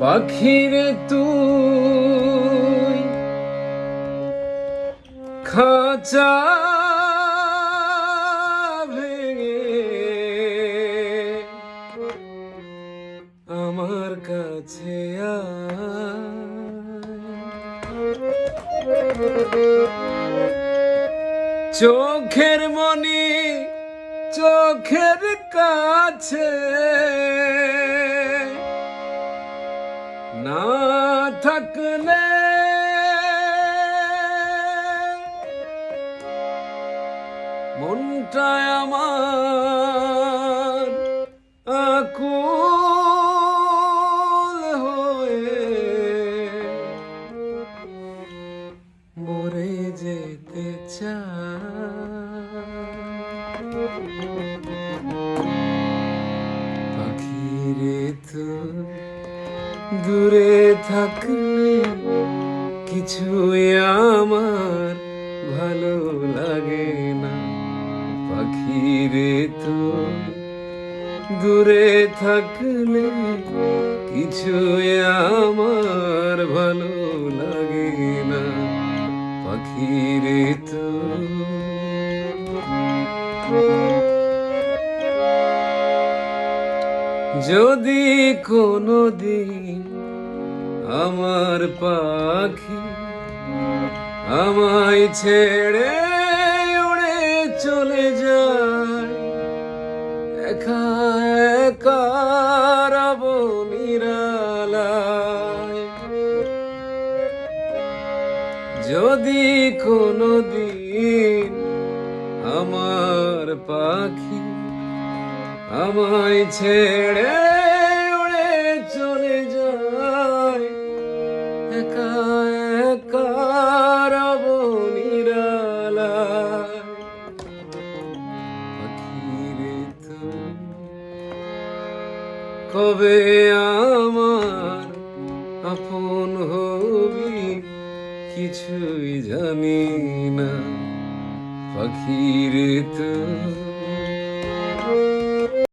পাখিরে তুই খাঁচা আমার কাছে। চোখের মনি চোখের কাছে থাকলে মনটায় আমার আকুল হয়ে মরে যেতে পাখিরে তো দূরে থাকলে কিছুই আমার ভালো লাগে না। পাখিরে তো দূরে থাকলে কিছুই আমার ভালো লাগে না। পাখিরে তো যদি কোনো দিন আমার পাখি আমায় ছেড়ে উড়ে চলে যায়, একা একা যদি কোনো দিন আমার পাখি আমায় ছেড়ে উড়ে চলে যায় একা একা কবে আমার আপন হবি কিছুই জানি না। পাখিরে তুই